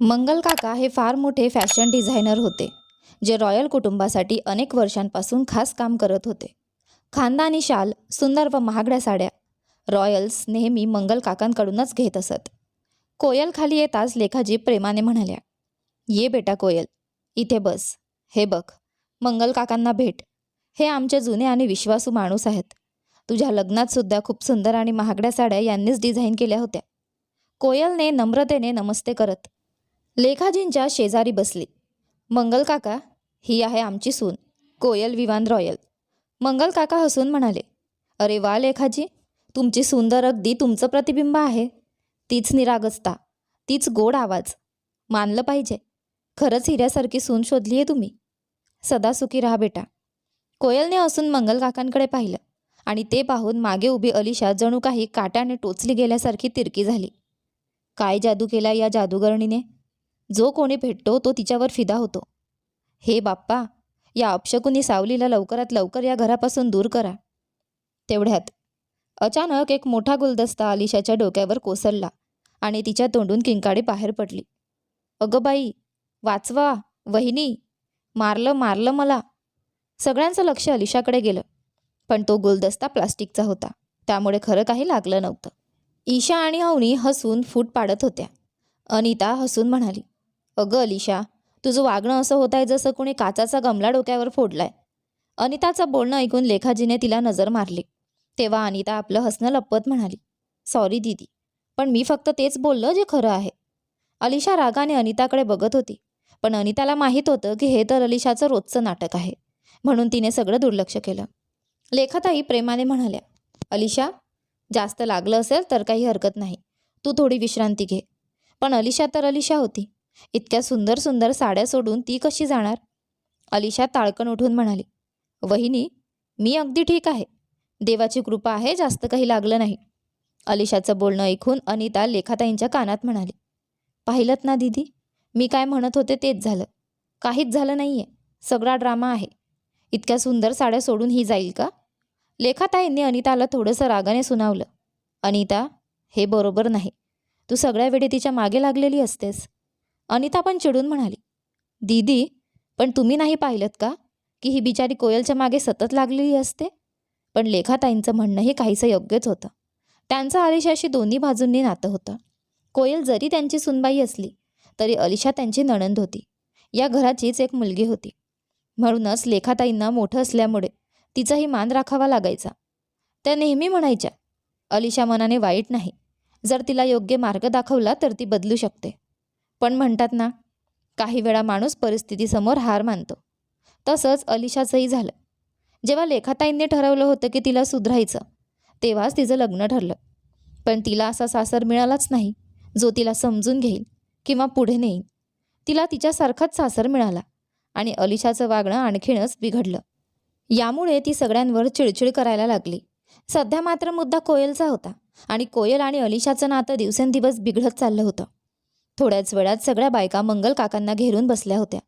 मंगल काका हे फार मोठे फॅशन डिझायनर होते जे रॉयल कुटुंबासाठी अनेक वर्षांपासून खास काम करत होते. खानदानी शाल सुंदर व महागड्या साड्या रॉयल्स नेहमी मंगल काकांकडूनच घेत असत. कोयल खाली येताच लेखाजी प्रेमाने म्हणाल्या ये बेटा कोयल इथे बस हे बघ मंगल काकांना भेट. हे आमचे जुने आणि विश्वासू माणूस आहेत. तुझ्या लग्नात सुद्धा खूप सुंदर आणि महागड्या साड्या यांनीच डिझाईन केल्या होत्या. कोयलने नम्रतेने नमस्ते करत लेखाजींच्या शेजारी बसली. मंगल काका ही आहे आमची सून कोयल विवान रॉयल. मंगल काका हसून म्हणाले अरे वा लेखाजी तुमची सुंदर अगदी तुमचं प्रतिबिंब आहे. तीच निरागसता तीच गोड आवाज मानलं पाहिजे. खरंच हिऱ्यासारखी सून शोधली आहे तुम्ही. सदा सुखी राहा बेटा. कोयलने असून मंगल काकांकडे पाहिलं आणि ते पाहून मागे उभी अलिशा जणू काही काट्याने टोचली गेल्यासारखी तिरकी झाली. काय जादू केला या जादूगरणीने? जो कोणी भेटतो तो तिच्यावर फिदा होतो. हे बाप्पा या अपशकुनी सावलीला लवकरात लवकर या घरापासून दूर करा. तेवढ्यात अचानक एक मोठा गुलदस्ता अलिशाच्या डोक्यावर कोसळला आणि तिच्या तोंडून किंकाळी बाहेर पडली. अगं बाई वाचवा वहिनी मारलं मारलं मला. सगळ्यांचं लक्ष अलिशाकडे गेलं पण तो गुलदस्ता प्लास्टिकचा होता त्यामुळे खरं काही लागलं नव्हतं. ईशा आणि अवनी हसून फूट पाडत होत्या. अनिता हसून म्हणाली अगं अलिशा तुझं वागणं असं होत आहे जसं कोणी काचाचा गमला डोक्यावर फोडलाय. अनिताचं बोलणं ऐकून लेखाजीने तिला नजर मारली. तेव्हा अनिता आपलं हसणं लपवत म्हणाली सॉरी दीदी पण मी फक्त तेच बोललं जे खरं आहे. अलिशा रागाने अनिताकडे बघत होती पण अनिताला माहीत होतं की हे तर अलिशाचं रोजचं नाटक आहे म्हणून तिने सगळं दुर्लक्ष केलं. लेखाताई प्रेमाने म्हणाल्या अलिशा जास्त लागलं असेल तर काही हरकत नाही तू थोडी विश्रांती घे. पण अलिशा तर अलिशा होती. इतक्या सुंदर सुंदर साड्या सोडून ती कशी जाणार? अलिशा ताळकन उठून म्हणाली वहिनी मी अगदी ठीक आहे. देवाची कृपा आहे जास्त काही लागलं नाही. अलिशाचं बोलणं ऐकून अनिता लेखाताईंच्या कानात म्हणाली पाहिलंत ना दीदी मी काय म्हणत होते तेच झालं. काहीच झालं नाही आहे सगळा ड्रामा आहे. इतक्या सुंदर साड्या सोडून ही जाईल का? लेखाताईंनी अनिताला थोडंसं रागाने सुनावलं अनिता हे बरोबर नाही. तू सगळ्या वेळी तिच्यामागे लागलेली असतेस. अनिता पण चिडून म्हणाली दीदी पण तुम्ही नाही पाहिलं का की ही बिचारी कोयलच्या मागे सतत लागलेली असते? पण लेखाताईंचं म्हणणंही काहीसं योग्यच होतं. त्यांचं अलिशाशी दोन्ही बाजूंनी नातं होतं. कोयल जरी त्यांची सुनबाई असली तरी अलिशा त्यांची नणंद होती. या घराचीच एक मुलगी होती. म्हणूनच लेखाताईंना मोठं असल्यामुळे तिचाही मान राखावा लागायचा. त्या नेहमी म्हणायच्या अलिशा मनाने वाईट नाही. जर तिला योग्य मार्ग दाखवला तर ती बदलू शकते. पण म्हणतात ना काही वेळा माणूस परिस्थितीसमोर हार मानतो. तसंच अलिशाचंही झालं. जेव्हा लेखाताईंनी ठरवलं होतं की तिला सुधरायचं तेव्हाच तिचं लग्न ठरलं. पण तिला असा सासर मिळालाच नाही जो तिला समजून घेईल किंवा पुढे नेईल. तिला तिच्यासारखाच सासर मिळाला आणि अलिशाचं वागणं आणखीनच बिघडलं. यामुळे ती सगळ्यांवर चिडचिड करायला लागली. सध्या मात्र मुद्दा कोयलचा होता आणि कोयल आणि अलिशाचं नातं दिवसेंदिवस बिघडत चाललं होतं. थोड्याच वेळात सगळ्या बायका मंगल काकांना घेरून बसल्या होत्या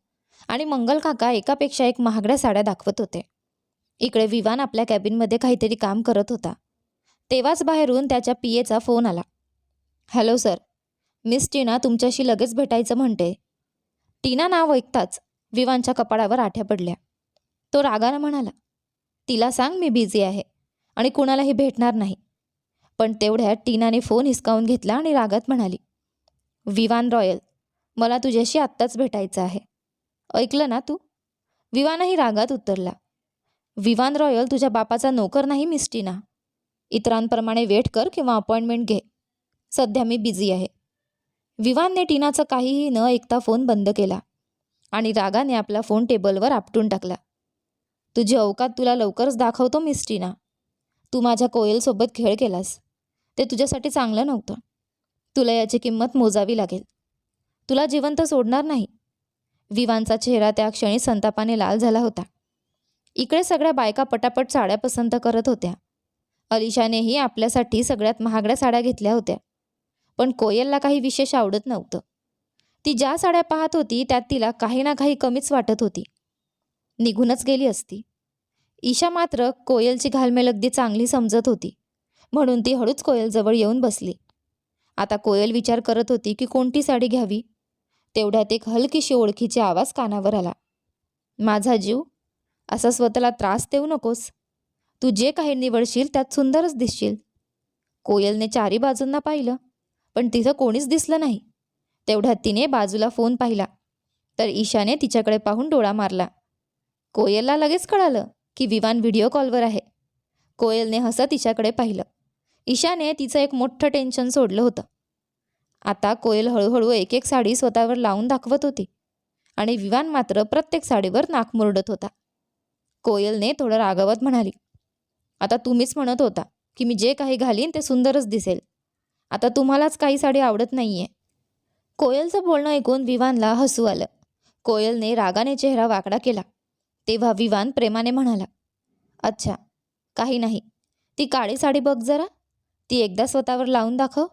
आणि मंगल काका एकापेक्षा एक महागड्या साड्या दाखवत होते. इकडे विवान आपल्या कॅबिनमध्ये काहीतरी काम करत होता. तेव्हाच बाहेरून त्याच्या पीएचा फोन आला. Hello sir. मिस टीना तुमच्याशी लगेच भेटायचं म्हणते. टीना नाव ऐकताच विवानच्या कपाळावर आठ्या पडल्या. तो रागानं म्हणाला तिला सांग मी बिझी आहे आणि कुणालाही भेटणार नाही. पण तेवढ्यात टीनाने फोन हिसकावून घेतला आणि रागात म्हणाली विवान रॉयल मला तुझ्याशी आत्ताच भेटायचं आहे. ऐकलं ना तू? विवानही रागात उतरला. विवान रॉयल तुझ्या बापाचा नोकर नाही मिस्टीना. इतरांप्रमाणे वेट कर किंवा अपॉइंटमेंट घे. सध्या मी बिझी आहे. विवानने टीनाचं काहीही न ऐकता फोन बंद केला आणि रागाने आपला फोन टेबलवर आपटून टाकला. तुझी अवकात तुला लवकरच दाखवतो मिस टीना तू माझ्या कोयलसोबत खेळ केलास. ते तुझ्यासाठी चांगलं नव्हतं. तुला याची किंमत मोजावी लागेल. तुला जिवंत सोडणार नाही. विवांचा चेहरा त्या क्षणी संतापाने लाल झाला होता. इकडे सगळ्या बायका पटापट साड्या पसंत करत होत्या. अलिशानेही आपल्यासाठी सगळ्यात महागड्या साड्या घेतल्या होत्या. पण कोयलला काही विशेष आवडत नव्हतं. ती ज्या साड्या पाहत होती त्यात तिला काही ना काही कमीच वाटत होती. निघूनच गेली असती. ईशा मात्र कोयलची घालमेल अगदी चांगली समजत होती. म्हणून ती हळूच कोयलजवळ येऊन बसली. आता कोयल विचार करत होती की कोणती साडी घ्यावी? तेवढ्यात एक हलकीशी ओळखीची आवाज कानावर आला. माझा जीव असा स्वतःला त्रास देऊ नकोस. तू जे काही निवडशील त्यात सुंदरच दिसशील. कोयलने चारी बाजूंना पाहिलं पण तिथं कोणीच दिसलं नाही. तेवढ्यात तिने बाजूला फोन पाहिला. तर ईशाने तिच्याकडे पाहून डोळा मारला. कोयलला लगेच कळालं की विवान व्हिडिओ कॉलवर आहे. कोयलने हसत तिच्याकडे पाहिलं. ईशाने तिचं एक मोठं टेन्शन सोडलं होतं. आता कोयल हळूहळू एक एक साडी स्वतःवर लावून दाखवत होती आणि विवान मात्र प्रत्येक साडीवर नाक मुरडत होता. कोयलने थोडं रागावत म्हणाली आता तुम्हीच म्हणत होता की मी जे काही घालीन ते सुंदरच दिसेल. आता तुम्हालाच काही साडी आवडत नाही आहे कोयलचं बोलणं ऐकून विवानला हसू आलं. कोयलने रागाने चेहरा वाकडा केला. तेव्हा विवान प्रेमाने म्हणाला अच्छा काही नाही. ती काळी साडी बघ जरा. ती एकदा स्वतःवर लावून दाखव.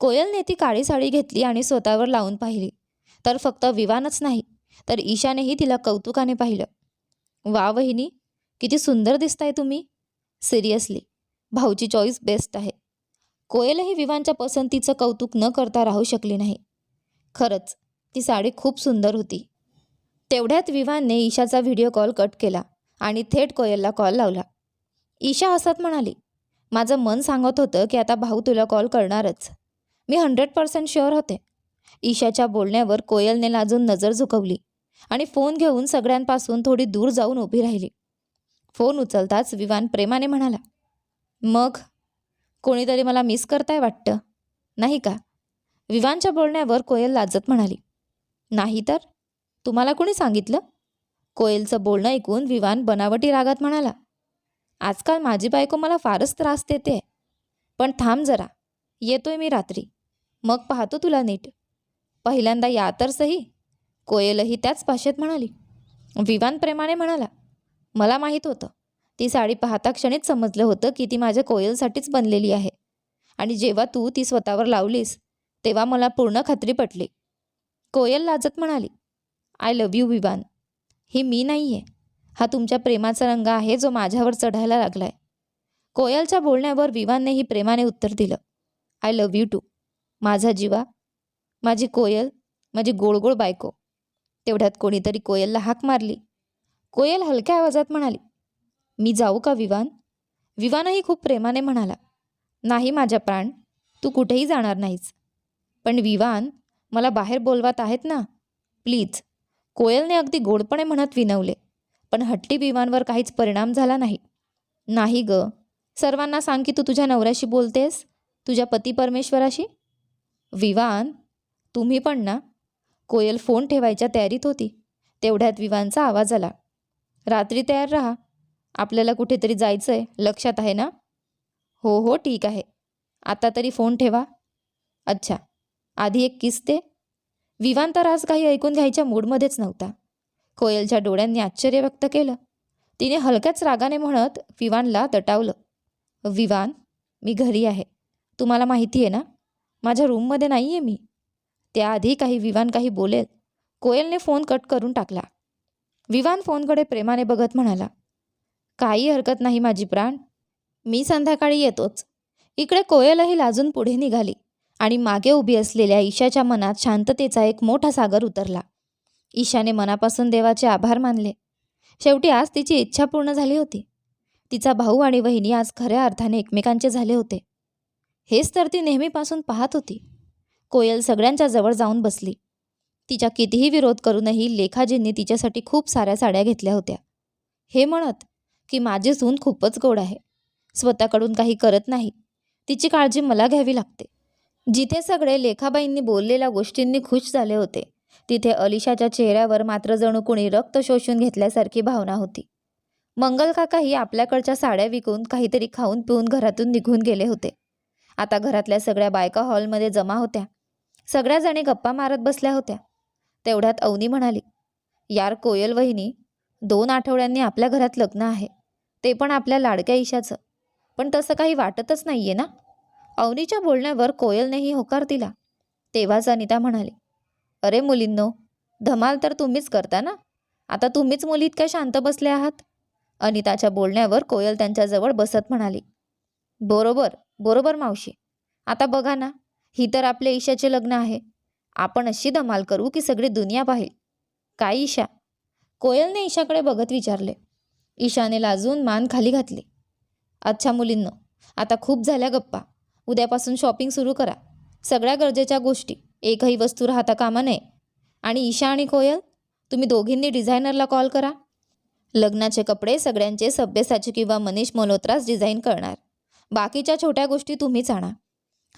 कोयलने ती काळी साडी घेतली आणि स्वतःवर लावून पाहिली. तर फक्त विवानच नाही तर ईशानेही तिला कौतुकाने पाहिलं. वा वहिनी किती सुंदर दिसताय तुम्ही. सिरियसली भाऊची चॉईस बेस्ट आहे. कोयलही विवानच्या पसंतीचं कौतुक न करता राहू शकली नाही. खरंच ती साडी खूप सुंदर होती. तेवढ्यात विवानने ईशाचा व्हिडिओ कॉल कट केला आणि थेट कोयलला कॉल लावला. ईशा हसत म्हणाली माझं मन सांगत होतं की आता भाऊ तुला कॉल करणारच. मी हंड्रेड पर्सेंट शुअर होते. ईशाच्या बोलण्यावर कोयलने लाजून नजर झुकवली आणि फोन घेऊन सगळ्यांपासून थोडी दूर जाऊन उभी राहिली. फोन उचलताच विवान प्रेमाने म्हणाला मग? कोणीतरी मला मिस करताय वाटतं? नाही का? विवानच्या बोलण्यावर कोयल लाजत म्हणाली नाही तर? तुम्हाला कोणी सांगितलं? कोयलचं बोलणं ऐकून विवान बनावटी रागात म्हणाला आजकाल माझी बायको मला फारच त्रास देते. पण थांब जरा. येतोय मी रात्री. मग पाहतो तुला नीट. पहिल्यांदा या तर सही. कोयलही त्याच भाषेत म्हणाली. विवान प्रेमाने म्हणाला. मला माहीत होतं. ती साडी पाहता क्षणीच समजलं होतं की ती माझ्या कोयलसाठीच बनलेली आहे. आणि जेव्हा तू ती स्वतःवर लावलीस तेव्हा मला पूर्ण खात्री पटली. कोयल लाजत म्हणाली आय लव्ह यू विवान. ही मी नाही आहे हा तुमच्या प्रेमाचा रंग आहे जो माझ्यावर चढायला लागलाय. कोयलच्या बोलण्यावर विवाननेही प्रेमाने उत्तर दिलं. आय लव्ह यू टू माझा जीवा माझी कोयल माझी गोळगोळ बायको. तेवढ्यात कोणीतरी कोयलला हाक मारली. कोयल हलक्या आवाजात म्हणाली मी जाऊ का विवान? विवानही खूप प्रेमाने म्हणाला नाही माझ्या प्राण तू कुठेही जाणार नाहीस. पण विवान मला बाहेर बोलवत आहेत ना? प्लीज. कोयलने अगदी गोडपणे म्हणत विनवले. पण हट्टी विवानवर काहीच परिणाम झाला नाही. नाही ग. सर्वांना सांग की तू तुझ्या नवऱ्याशी बोलतेस? तुझ्या पती परमेश्वराशी? विवान? तुम्ही पण ना. कोयल फोन ठेवायच्या तयारीत होती. तेवढ्यात विवानचा आवाज आला. रात्री तयार राहा. आपल्याला कुठेतरी जायचं आहे लक्षात आहे ना? हो हो ठीक आहे. आता तरी फोन ठेवा. अच्छा. आधी एक किस दे विवान तर आज काही ऐकून घ्यायच्या मूडमध्येच नव्हता. कोयलच्या डोळ्यांनी आश्चर्य व्यक्त केलं. तिने हलक्याच रागाने म्हणत विवानला दटावलं. विवान मी घरी आहे. तुम्हाला माहिती आहे ना? माझ्या रूममध्ये नाही आहे मी. त्याआधी काही विवान काही बोलेल. कोयलने फोन कट करून टाकला. विवान फोनकडे प्रेमाने बघत म्हणाला काही हरकत नाही माझी प्राण. मी संध्याकाळी येतोच. इकडे कोयलही लाजून पुढे निघाली आणि मागे उभी असलेल्या ईशाच्या मनात शांततेचा एक मोठा सागर उतरला. ईशाने मनापासून देवाचे आभार मानले. शेवटी आज तिची इच्छा पूर्ण झाली होती. तिचा भाऊ आणि वहिनी आज खऱ्या अर्थाने एकमेकांचे झाले होते. हेच तर ती नेहमीपासून पाहत होती. कोयल सगळ्यांच्या जवळ जाऊन बसली. तिच्या कितीही विरोध करूनही लेखाजींनी तिच्यासाठी खूप साऱ्या साड्या घेतल्या होत्या. हे म्हणत की माझी सून खूपच गोड आहे. स्वतःकडून काही करत नाही. तिची काळजी मला घ्यावी लागते. जिथे सगळे लेखाबाईंनी बोललेल्या गोष्टींनी खुश झाले होते. तिथे अलिशाच्या चेहऱ्यावर मात्र जणू कुणी रक्त शोषून घेतल्यासारखी भावना होती. मंगल काकाही आपल्याकडच्या साड्या विकून काहीतरी खाऊन पिऊन घरातून निघून गेले होते. आता घरातल्या सगळ्या बायका हॉलमध्ये जमा होत्या. सगळ्या जणी गप्पा मारत बसल्या होत्या. तेवढ्यात अवनी म्हणाली यार कोयल वहिनी दोन आठवड्यांनी आपल्या घरात लग्न आहे. ते पण आपल्या लाडक्या ईशाचं. पण तसं काही वाटतच नाहीये ना? अवनीच्या बोलण्यावर कोयलनेही होकार दिला. तेव्हाच अनिता म्हणाली अरे मुलींनो धमाल तर तुम्हीच करता ना? आता तुम्हीच मुली इतक्या शांत बसल्या आहात? अनिताच्या बोलण्यावर कोयल त्यांच्याजवळ बसत म्हणाली. बरोबर बरोबर मावशी. आता बघा ना ही तर आपल्या ईशाचे लग्न आहे. आपण अशी धमाल करू की सगळी दुनिया पाहिल. काय ईशा? कोयलने ईशाकडे बघत विचारले. ईशाने लाजून मान खाली घातली. अच्छा मुलींनो आता खूप झाल्या गप्पा. उद्यापासून शॉपिंग सुरू करा. सगळ्या गरजेच्या गोष्टी. एकही वस्तू राहता कामा नये. आणि ईशा आणि कोयल तुम्ही दोघींनी डिझायनरला कॉल करा. लग्नाचे कपडे सगळ्यांचे सभ्यसाची किंवा मनीष मल्होत्राच डिझाईन करणार. बाकीच्या छोट्या गोष्टी तुम्हीच आणा.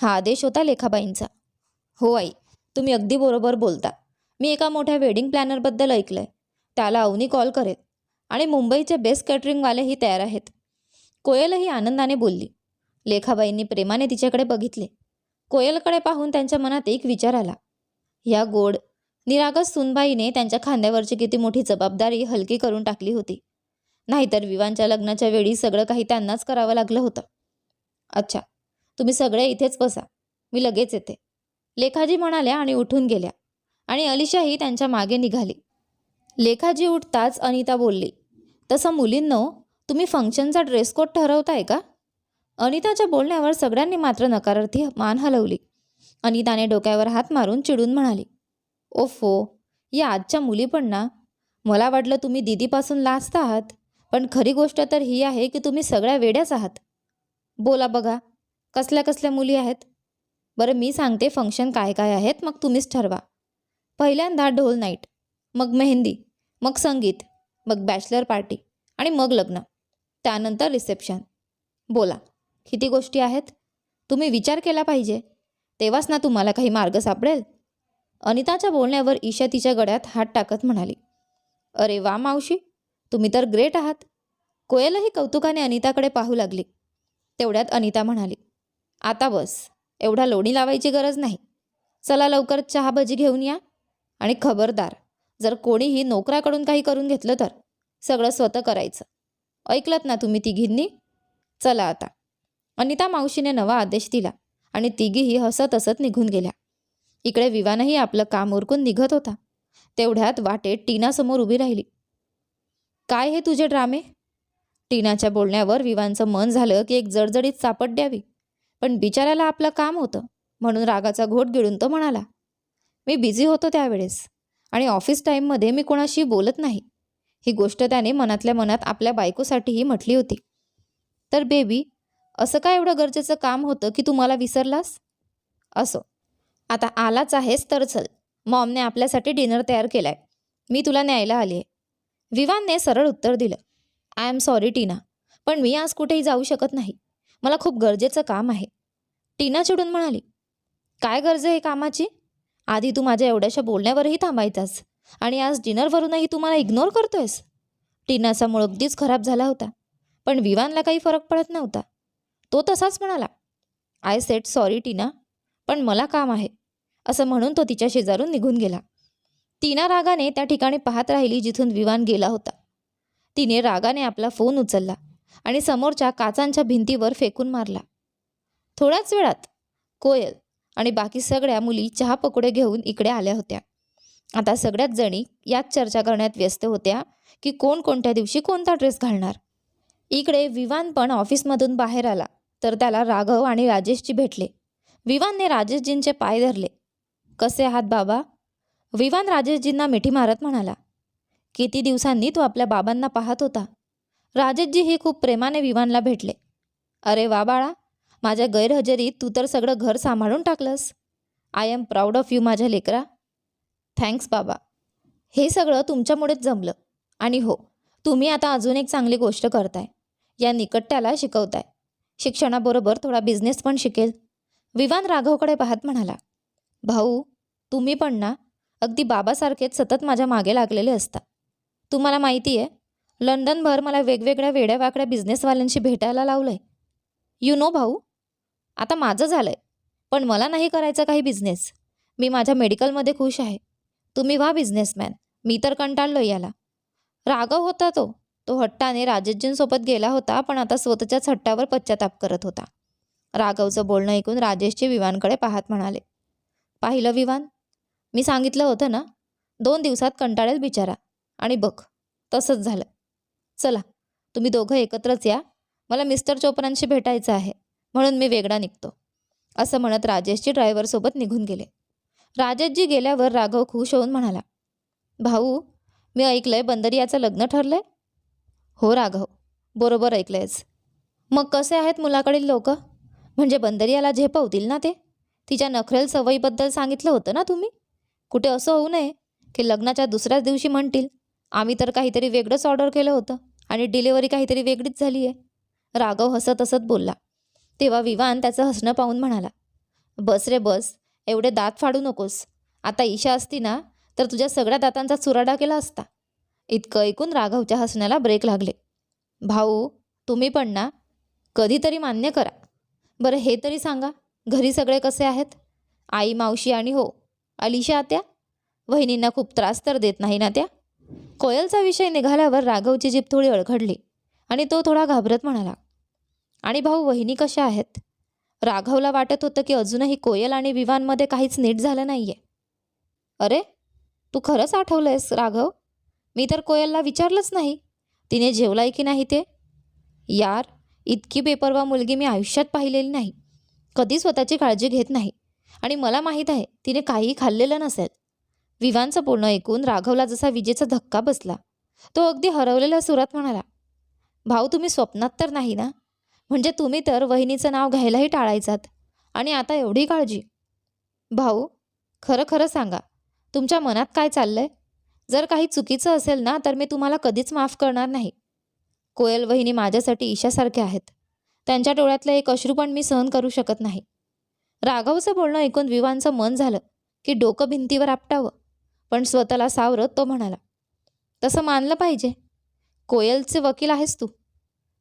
हा आदेश होता लेखाबाईंचा. हो आई तुम्ही अगदी बरोबर बोलता. मी एका मोठ्या वेडिंग प्लॅनरबद्दल ऐकलं आहे त्याला अवनी कॉल करेल. आणि मुंबईचे बेस्ट कॅटरिंगवालेही तयार आहेत. कोयलही आनंदाने बोलली. लेखाबाईंनी प्रेमाने तिच्याकडे बघितले. कोयलकडे पाहून त्यांच्या मनात एक विचार आला. या गोड निरागस सुनबाईने त्यांच्या खांद्यावरची किती मोठी जबाबदारी हलकी करून टाकली होती. नाहीतर विवांच्या लग्नाच्या वेळी सगळं काही त्यांनाच करावं लागलं होतं. अच्छा तुम्ही सगळे इथेच बसा मी लगेच येते. लेखाजी म्हणाल्या आणि उठून गेल्या आणि अलिशाही त्यांच्या मागे निघाली. लेखाजी उठताच अनिता बोलली तसं मुलींनो तुम्ही फंक्शनचा ड्रेस कोड ठरवताय का? अनिताच्या बोलण्यावर सगळ्यांनी मात्र नकारार्थी मान हलवली. अनिताने डोक्यावर हात मारून चिडून म्हणाली ओफो या आजच्या मुली पण ना मला वाटलं तुम्ही दिदीपासून लाजत आहात पण खरी गोष्ट तर ही आहे की तुम्ही सगळ्या वेड्याच आहात. बोला बघा कसल्या कसल्या मुली आहेत? बरं मी सांगते फंक्शन काय काय आहेत मग तुम्हीच ठरवा. पहिल्यांदा ढोल नाईट मग मेहंदी मग संगीत मग बॅचलर पार्टी आणि मग लग्न त्यानंतर रिसेप्शन. बोला. किती गोष्टी आहेत? तुम्ही विचार केला पाहिजे. तेव्हाच ना तुम्हाला काही मार्ग सापडेल. अनिताच्या बोलण्यावर ईशा तिच्या गळ्यात हात टाकत म्हणाली. अरे वा मावशी तुम्ही तर ग्रेट आहात. कोयलही कौतुकाने अनिताकडे पाहू लागली. तेवढ्यात अनिता म्हणाली आता बस एवढा लोणी लावायची गरज नाही. चला लवकर चहा भजी घेऊन या. आणि खबरदार जर कोणीही नोकराकडून काही करून घेतलं तर सगळं स्वतः करायचं. ऐकलत ना तुम्ही तिघींनी चला आता. अनिता मावशीने नवा आदेश दिला आणि तिघीही हसत हसत निघून गेल्या. इकडे विवानही आपलं काम उरकून निघत होता. तेवढ्यात वाटेत टीनासमोर उभी राहिली. काय हे तुझे ड्रामे? टीनाच्या बोलण्यावर विवानचं मन झालं की एक जडजडीत सापट द्यावी. पण बिचाऱ्याला आपलं काम होतं म्हणून रागाचा घोट गिळून तो म्हणाला मी बिझी होतो त्यावेळेस आणि ऑफिस टाईममध्ये मी कोणाशी बोलत नाही. ही गोष्ट त्याने मनातल्या मनात आपल्या बायकोसाठीही म्हटली होती. तर बेबी असं काय एवढं गरजेचं काम होतं की तू मला विसरलास? असो. आता आलाच आहेस तर चल. मॉमने आपल्यासाठी डिनर तयार केलाय. मी तुला न्यायला आली आहे विवानने सरळ उत्तर दिलं. I am sorry Tina. पण मी आज कुठेही जाऊ शकत नाही. मला खूप गरजेचं काम आहे. टीना चिडून म्हणाली काय गरज आहे कामाची? आधी तू माझ्या एवढ्याशा बोलण्यावरही थांबायचास. आणि आज डिनरवरूनही तू मला इग्नोर करतोयस. टीनाचा मूळ अगदीच खराब झाला होता. पण विवानला काही फरक पडत नव्हता. तो तसाच म्हणाला आय सेट सॉरी टीना पण मला काम आहे असं म्हणून तो तिच्या शेजारून निघून गेला. टीना रागाने त्या ठिकाणी पाहत राहिली जिथून विवान गेला होता. तिने रागाने आपला फोन उचलला आणि समोरच्या काचांच्या भिंतीवर फेकून मारला. थोड्याच वेळात कोयल आणि बाकी सगळ्या मुली चहा पकोडे घेऊन इकडे आल्या होत्या. आता सगळ्याच जणी यात चर्चा करण्यात व्यस्त होत्या की कोण कोणत्या दिवशी कोणता ड्रेस घालणार. इकडे विवान पण ऑफिसमधून बाहेर आला. तर त्याला राघव आणि राजेशजी भेटले. विवानने राजेशजींचे पाय धरले. कसे आहात बाबा? विवान राजेशजींना मिठी मारत म्हणाला. किती दिवसांनी तू आपल्या बाबांना पाहत होता. राजेशजी हे खूप प्रेमाने विवानला भेटले. अरे वा बाळा माझ्या गैरहजेरीत तू तर सगळं घर सांभाळून टाकलंस. I am proud of you माझ्या लेकरा. थँक्स बाबा. हे सगळं तुमच्यामुळेच जमलं. आणि हो तुम्ही आता अजून एक चांगली गोष्ट करताय. या निकट्याला शिकवताय. शिक्षणाबरोबर थोडा बिझनेस पण शिकेल. विवान राघवकडे पाहत म्हणाला भाऊ तुम्ही पण ना अगदी बाबासारखेच सतत माझ्या मागे लागलेले असता. तुम्हाला माहिती आहे लंडनभर मला वेगवेगळ्या वेड्यावाकड्या बिझनेसवाल्यांशी भेटायला लावलं आहे यू नो भाऊ आता माझं झालं आहे पण मला नाही करायचा काही बिझनेस मी माझ्या मेडिकलमध्ये खुश आहे. तुम्ही व्हा बिझनेसमॅन मी तर कंटाळलो याला. राघव होता तो तो हट्टाने राजेशजींसोबत गेला होता पण आता स्वतःच्याच हट्टावर पश्चाताप करत होता. राघवचं बोलणं ऐकून राजेशचे विवानकडे पाहत म्हणाले पाहिलं विवान? मी सांगितलं होतं ना? दोन दिवसात कंटाळेल बिचारा. आणि बघ तसंच झालं. चला तुम्ही दोघं एकत्रच या. मला मिस्टर चोपरांशी भेटायचं आहे. म्हणून मी वेगळा निघतो. असं म्हणत राजेशजी ड्रायव्हरसोबत निघून गेले. राजेशजी गेल्यावर राघव खुश होऊन म्हणाला भाऊ मी ऐकलंय बंदरियाचं लग्न ठरलंय. हो राघव. बरोबर ऐकलंयस. मग कसे आहेत मुलाकडील लोक? म्हणजे बंदरियाला झेपवतील ना ते? तिच्या नखरेल सवयीबद्दल सांगितलं होतं ना तुम्ही? कुठे असं होऊ नये की लग्नाच्या दुसऱ्याच दिवशी म्हणतील आम्ही तर काहीतरी वेगळंच ऑर्डर केलं होतं आणि डिलिव्हरी काहीतरी वेगळीच झाली आहे राघव हसत हसत बोलला. तेव्हा विवान त्याचं हसणं पाहून म्हणाला बस रे बस एवढे दात फाडू नकोस. आता ईशा असती ना तर तुझ्या सगळ्या दातांचा चुराडा केला असता. इतकं ऐकून राघवच्या हसण्याला ब्रेक लागले. भाऊ तुम्ही पण ना कधीतरी मान्य करा. बरं हे तरी सांगा घरी सगळे कसे आहेत? आई मावशी आणि हो अलिशा आत्या? वहिनींना खूप त्रास तर देत नाही ना त्या? कोयलचा विषय निघाल्यावर राघवची जीभ थोडी अळघडली आणि तो थोडा घाबरत म्हणाला आणि भाऊ वहिनी कशा आहेत? राघवला वाटत होतं की अजूनही कोयल आणि विवानमध्ये काहीच नीट झालं नाही आहे अरे तू खरंच आठवलंयस राघव? मी तर कोयलला विचारलंच नाही. तिने जेवलाय की नाही ते? यार इतकी बेपरवा मुलगी मी आयुष्यात पाहिलेली नाही. कधी स्वतःची काळजी घेत नाही. आणि मला माहीत आहे तिने काहीही खाल्लेलं नसेल. विवानचं बोलणं ऐकून राघवला जसा विजेचा धक्का बसला. तो अगदी हरवलेल्या सुरात म्हणाला भाऊ तुम्ही स्वप्नात तर नाही ना? म्हणजे तुम्ही तर वहिनीचं नाव घ्यायलाही टाळायचात. आणि आता एवढी काळजी. भाऊ खरं खरं सांगा तुमच्या मनात काय चाललंय? जर काही चुकीचं असेल ना तर मी तुम्हाला कधीच माफ करणार नाही. कोयल वहिनी माझ्यासाठी ईशासारख्या आहेत. त्यांच्या डोळ्यातलं एक अश्रू पण मी सहन करू शकत नाही. राघवचं बोलणं ऐकून विवांचं मन झालं की डोकं भिंतीवर आपटावं. पण स्वतःला सावरत तो म्हणाला तसं मानलं पाहिजे. कोयलचे वकील आहेस तू.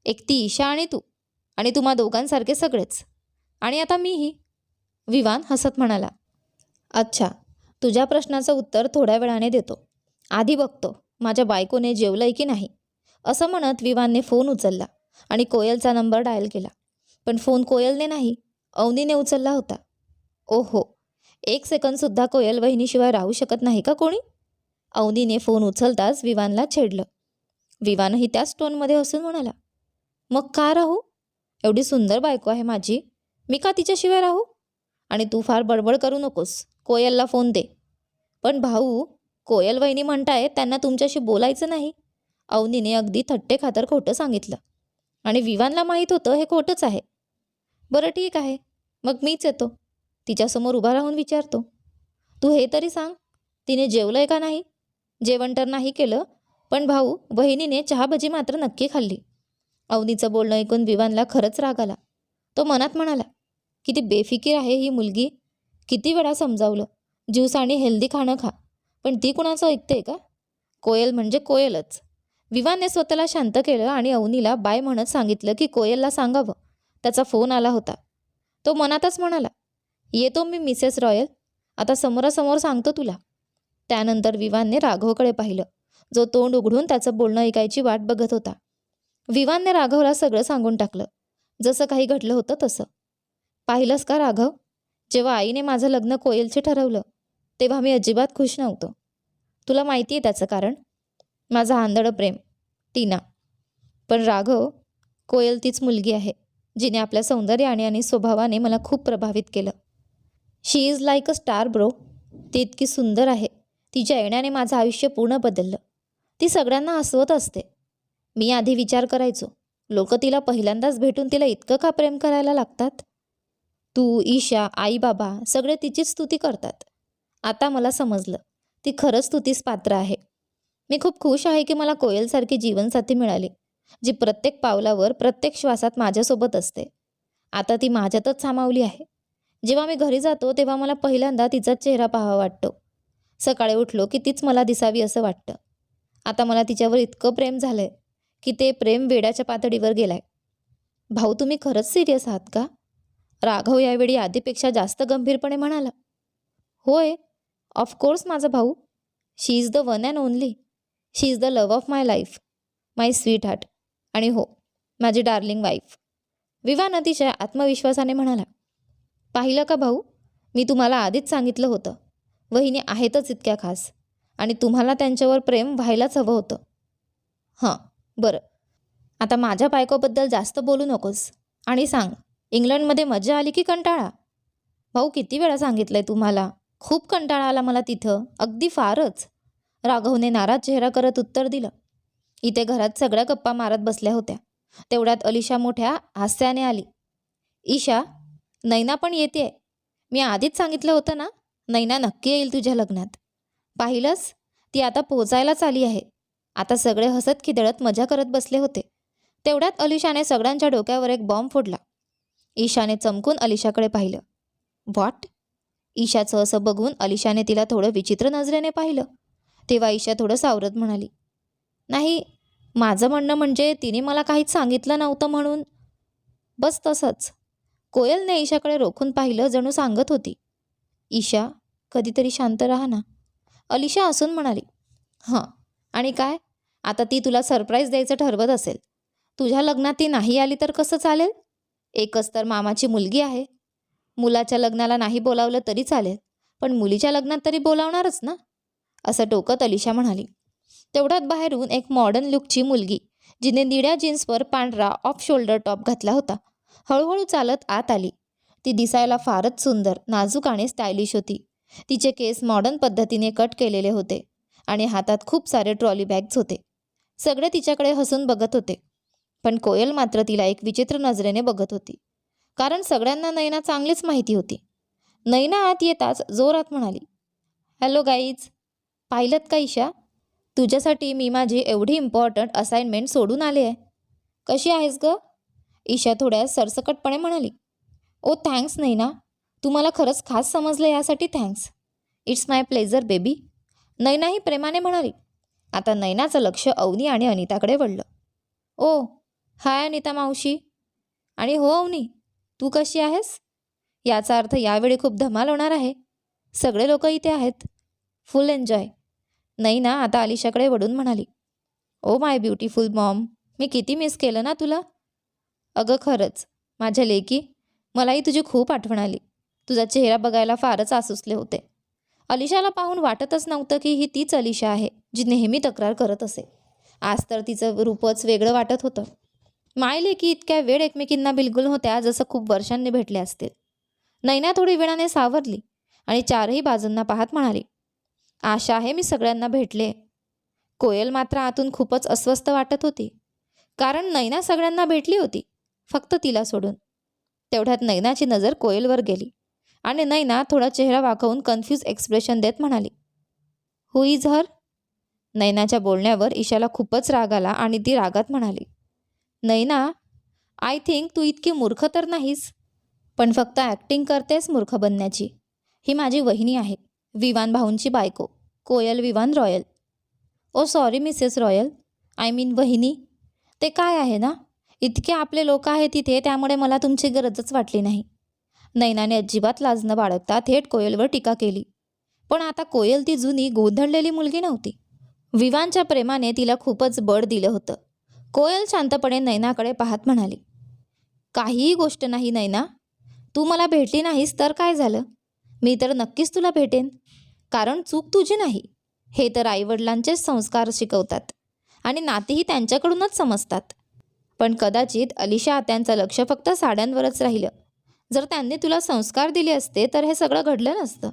एक ती ईशा आणि तू. आणि तुम्हा दोघांसारखे सगळेच. आणि आता मीही. विवान हसत म्हणाला अच्छा तुझ्या प्रश्नाचं उत्तर थोड्या वेळाने देतो. आधी बघतो माझ्या बायकोने जेवलंय की नाही? असं म्हणत विवानने फोन उचलला आणि कोयलचा नंबर डायल केला. पण फोन कोयलने नाही अवनीने उचलला होता. ओहो एक सेकंदसुद्धा कोयल वहिनीशिवाय राहू शकत नाही का कोणी? अवनीने फोन उचलताच विवानला छेडलं. विवानही त्याच टोनमध्ये हसून म्हणाला मग का राहू? एवढी सुंदर बायको आहे माझी. मी का तिच्याशिवाय राहू? आणि तू फार बडबड करू नकोस. कोयलला फोन दे. पण भाऊ कोयल वहिनी म्हणताय त्यांना तुमच्याशी बोलायचं नाही. अवनीने अगदी थट्टे खातर खोटं सांगितलं. आणि विवानला माहीत होतं हे खोटंच आहे. बरं ठीक आहे. मग मीच येतो. तिच्यासमोर उभा राहून विचारतो. तू हे तरी सांग. तिने जेवलंय का नाही? जेवण तर नाही केलं पण भाऊ बहिणीने चहाभजी मात्र नक्की खाल्ली. अवनीचं बोलणं ऐकून विवानला खरंच राग आला. तो मनात म्हणाला किती बेफिकीर आहे ही मुलगी. किती वेळा समजावलं. ज्यूस आणि हेल्दी खाणं खा. पण ती कुणाचं ऐकते का? कोयल म्हणजे कोयलच. विवानने स्वतःला शांत केलं आणि अवनीला बाय म्हणत सांगितलं की कोयलला सांगावं. त्याचा फोन आला होता. तो मनातच म्हणाला येतो मी मिसेस रॉयल. आता समोरासमोर सांगतो तुला. त्यानंतर विवानने राघवकडे पाहिलं. जो तोंड उघडून त्याचं बोलणं ऐकायची वाट बघत होता. विवानने राघवला सगळं सांगून टाकलं. जसं काही घडलं होतं तसं. पाहिलंस का राघव? जेव्हा आईने माझं लग्न कोयलचे ठरवलं तेव्हा मी अजिबात खुश नव्हतो. तुला माहिती आहे त्याचं कारण? माझं आंधळं प्रेम टीना. पण राघव कोयल तीच मुलगी आहे जिने आपल्या सौंदर्याने आणि स्वभावाने मला खूप प्रभावित केलं. She is like a star bro ती इतकी सुंदर आहे. तिच्या येण्याने माझं आयुष्य पूर्ण बदललं. ती सगळ्यांना हसवत असते. मी आधी विचार करायचो लोक तिला पहिल्यांदाच भेटून तिला इतकं का प्रेम करायला लागतात? तू ईशा आई बाबा सगळे तिचीच स्तुती करतात. आता मला समजलं. ती खरंच स्तुतीस पात्र आहे. मी खूप खुश आहे की मला कोयलसारखी जीवनसाथी मिळाली जी प्रत्येक पावलावर प्रत्येक श्वासात माझ्यासोबत असते. आता ती माझ्यातच सामावली आहे. जेव्हा मी घरी जातो तेव्हा मला पहिल्यांदा तिचा चेहरा पाहावा वाटतो. सकाळी उठलो की तीच मला दिसावी असं वाटतं. आता मला तिच्यावर इतकं प्रेम झालंय की ते प्रेम वेड्याच्या पातळीवर गेलाय. भाऊ तुम्ही खरंच सिरियस आहात का? राघव यावेळी आधीपेक्षा जास्त गंभीरपणे म्हणाला. होय ऑफकोर्स माझा भाऊ. She is the one and only she is the love of my life my sweetheart आणि हो माझी डार्लिंग वाईफ विवान अतिशय आत्मविश्वासाने म्हणाला पाहिलं का भाऊ? मी तुम्हाला आधीच सांगितलं होतं. वहिनी आहेतच इतक्या खास. आणि तुम्हाला त्यांच्यावर प्रेम व्हायलाच हवं होतं. हां बरं. आता माझ्या बायकोबद्दल जास्त बोलू नकोस. आणि सांग इंग्लंडमध्ये मजा आली की कंटाळा? भाऊ किती वेळा सांगितलं आहे तुम्हाला? खूप कंटाळा आला मला तिथं. अगदी फारच. राघवने नाराज चेहरा करत उत्तर दिलं. इथे घरात सगळ्या गप्पा मारत बसल्या होत्या. तेवढ्यात अलिशा मोठ्या हास्याने आली. ईशा नैना पण येते मी आधीच सांगितलं होतं ना? नैना नक्की येईल तुझ्या लग्नात. पाहिलंस? ती आता पोचायलाच आली आहे. आता सगळे हसत खिदळत मजा करत बसले होते. तेवढ्यात अलिशाने सगळ्यांच्या डोक्यावर एक बॉम्ब फोडला. ईशाने चमकून अलिशाकडे पाहिलं. व्हॉट ईशाचं असं बघून अलिशाने तिला थोडं विचित्र नजरेने पाहिलं. तेव्हा ईशा थोडं सावरत म्हणाली नाही माझं म्हणणं म्हणजे तिने मला काहीच सांगितलं नव्हतं म्हणून. बस तसंच. कोयलने ईशाकडे रोखून पाहिलं जणू सांगत होती. ईशा कधीतरी शांत राहा ना. अलिशा असून म्हणाली हां आणि काय? आता ती तुला सरप्राईज द्यायचं ठरवत असेल. तुझ्या लग्नात ती नाही आली तर कसं चालेल? एकच तर मामाची मुलगी आहे. मुलाच्या लग्नाला नाही बोलावलं तरी चालेल पण मुलीच्या लग्नात तरी बोलावणारच ना? असं टोकत अलिशा म्हणाली. तेवढ्यात बाहेरून एक मॉडर्न लुकची मुलगी जिने निळ्या जीन्सवर पांढरा ऑफ शोल्डर टॉप घातला होता हळूहळू चालत आत आली. ती दिसायला फारच सुंदर नाजूक आणि स्टायलिश होती. तिचे केस मॉडर्न पद्धतीने कट केलेले होते आणि हातात खूप सारे ट्रॉली बॅग्स होते. सगळे तिच्याकडे हसून बघत होते. पण कोयल मात्र तिला एक विचित्र नजरेने बघत होती. कारण सगळ्यांना नैना चांगलीच माहिती होती. नैना आत येताच जोरात म्हणाली हॅलो गाईज पाहिलं का ईशा? तुझ्यासाठी मी माझी एवढी इम्पॉर्टंट असाइनमेंट सोडून आले आहे. कशी आहेस ग? ईशा थोड्या सरसकटपणे म्हणाली ओ थँक्स नैना तू मला खरंच खास समजलं यासाठी thanks. It's my pleasure baby. नैनाही प्रेमाने म्हणाली आता नैनाचं लक्ष अवनी आणि अनिताकडे वळलं. ओ हाय अनिता मावशी. आणि हो अवनी तू कशी आहेस? याचा अर्थ यावेळी खूप धमाल होणार आहे. सगळे लोक इथे आहेत. Full enjoy. नाही ना आता अलिशाकडे वळून म्हणाली. ओ माय ब्युटिफुल मॉम मी किती मिस केलं ना तुला? अगं खरंच माझ्या लेकी मलाही तुझी खूप आठवण आली. तुझा चेहरा बघायला फारच आसुसले होते. अलिशाला पाहून वाटतच नव्हतं की ही तीच अलिशा आहे जी नेहमी तक्रार करत असे. आज तर तिचं रूपच वेगळं वाटत होतं. मायले की इतक्या वेळ एकमेकींना बिलकुल होत्या जसं खूप वर्षांनी भेटले असतील. नैना थोडी वेळाने सावरली आणि चारही बाजूंना पाहत म्हणाली आशा आहे मी सगळ्यांना भेटले. कोयल मात्र आतून खूपच अस्वस्थ वाटत होती कारण नैना सगळ्यांना भेटली होती फक्त तिला सोडून. तेवढ्यात नैनाची नजर कोयलवर गेली आणि नैना थोडा चेहरा वाकवून कन्फ्यूज एक्सप्रेशन देत म्हणाली हुई झर? नैनाच्या बोलण्यावर ईशाला खूपच राग आला आणि ती रागात म्हणाली नैना आय थिंक तू इतकी मूर्ख तर नाहीस. पण फक्त ॲक्टिंग करतेस मूर्ख बनण्याची. ही माझी वहिनी आहे. विवान भाऊंची बायको. Koyal Vivaan Royal. Oh sorry Mrs Royal. I mean वहिनी. ते काय आहे ना? इतके आपले लोक आहेत तिथे त्यामुळे मला तुमची गरजच वाटली नाही. नैनाने अजिबात लाजणं बाळगता थेट कोयलवर टीका केली. पण आता कोयल ती जुनी गोंधळलेली मुलगी नव्हती. विवानच्या प्रेमाने तिला खूपच बळ दिलं होतं. कोयल शांतपणे नैनाकडे पाहत म्हणाली काहीही गोष्ट नाही नैना. तू मला भेटली नाहीस तर काय झालं? मी तर नक्कीच तुला भेटेन. कारण चूक तुझी नाही. हे तर आईवडिलांचेच संस्कार शिकवतात आणि नातेही त्यांच्याकडूनच समजतात. पण कदाचित अलिशा त्यांचं लक्ष फक्त साड्यांवरच राहिलं. जर त्यांनी तुला संस्कार दिले असते तर हे सगळं घडलं नसतं.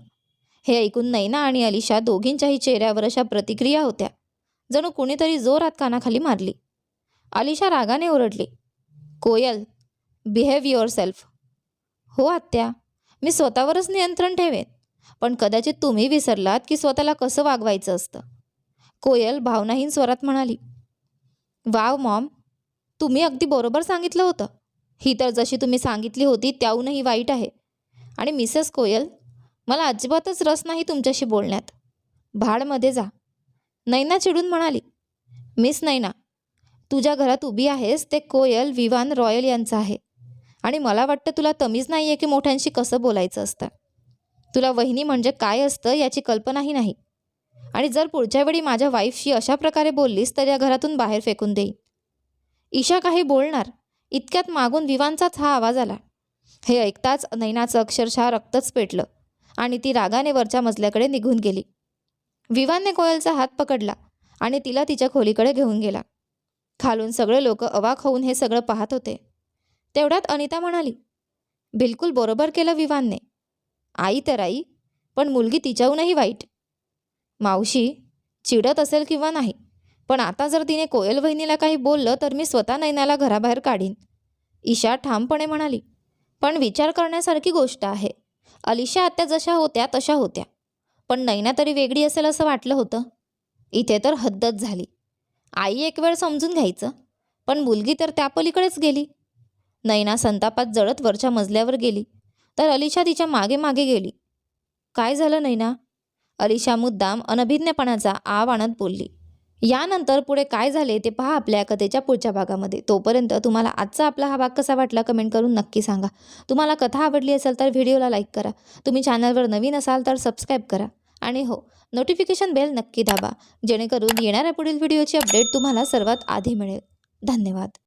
हे ऐकून नैना आणि अलिशा दोघींच्याही चेहऱ्यावर अशा प्रतिक्रिया होत्या. जणू कुणीतरी जोरात कानाखाली मारली. अलिशा रागाने ओरडली. कोयल बिहेव युअर सेल्फ हो आत्या मी स्वतःवरच नियंत्रण ठेवेन पण कदाचित तुम्ही विसरलात की स्वतःला कसं वागवायचं असतं. कोयल भावनाहीन स्वरात म्हणाली. वाव मॉम तुम्ही अगदी बरोबर सांगितलं होतं. ही तर जशी तुम्ही सांगितली होती त्याहूनही वाईट आहे. आणि मिसेस कोयल मला अजिबातच रस नाही तुमच्याशी बोलण्यात. भाडमध्ये जा. नैना चिडून म्हणाली. मिस नैना तुझ्या घरात उभी आहेस ते कोयल विवान रॉयल यांचं आहे. आणि मला वाटतं तुला तमीज नाही आहे की मोठ्यांशी कसं बोलायचं असतं. तुला वहिनी म्हणजे काय असतं याची कल्पनाही नाही. आणि जर पुढच्या वेळी माझ्या वाईफशी अशा प्रकारे बोललीस तर या घरातून बाहेर फेकून देईन. ईशा काही बोलणार. इतक्यात मागून विवानचाच हा आवाज आला. हे ऐकताच नैनाचं अक्षरशः रक्तच पेटलं आणि ती रागाने वरच्या मजल्याकडे निघून गेली. विवानने कोयलचा हात पकडला आणि तिला तिच्या खोलीकडे घेऊन गेला. खालून सगळे लोक अवाक होऊन हे सगळं पाहत होते. तेवढ्यात अनिता म्हणाली बिलकुल बरोबर केलं विवानने. आई तर आई पण मुलगी तिच्याहूनही वाईट. मावशी चिडत असेल किंवा नाही पण आता जर तिने कोयल वहिनीला काही बोललं तर मी स्वतः नैनाला घराबाहेर काढीन. ईशा ठामपणे म्हणाली पण विचार करण्यासारखी गोष्ट आहे. अलिशा आत्या जशा होत्या तशा होत्या. पण नैना तरी वेगळी असेल असं वाटलं होतं. इथे तर हद्दच झाली. आई एक वेळ समजून घ्यायचं. पण मुलगी तर त्या पलीकडेच गेली. नैना संतापात जळत वरच्या मजल्यावर गेली. तर अलिशा तिच्यामागे मागे गेली. काय झालं नैना? अलिशा मुद्दाम अनभिज्ञपणाचा आव आणत बोलली. यानंतर पुढे काय झाले ते पहा आपल्या कथेच्या पुढच्या भागामध्ये. तोपर्यंत तुम्हाला आजचा आपला हा भाग कसा वाटला कमेंट करून नक्की सांगा. तुम्हाला कथा आवडली असेल तर व्हिडिओला लाईक करा. तुम्ही चॅनलवर नवीन असाल तर सबस्क्राईब करा. आणि हो नोटिफिकेशन बेल नक्की दाबा जेणेकरून येणाऱ्या पुढील व्हिडिओची अपडेट तुम्हाला सर्वात आधी मिळेल. धन्यवाद.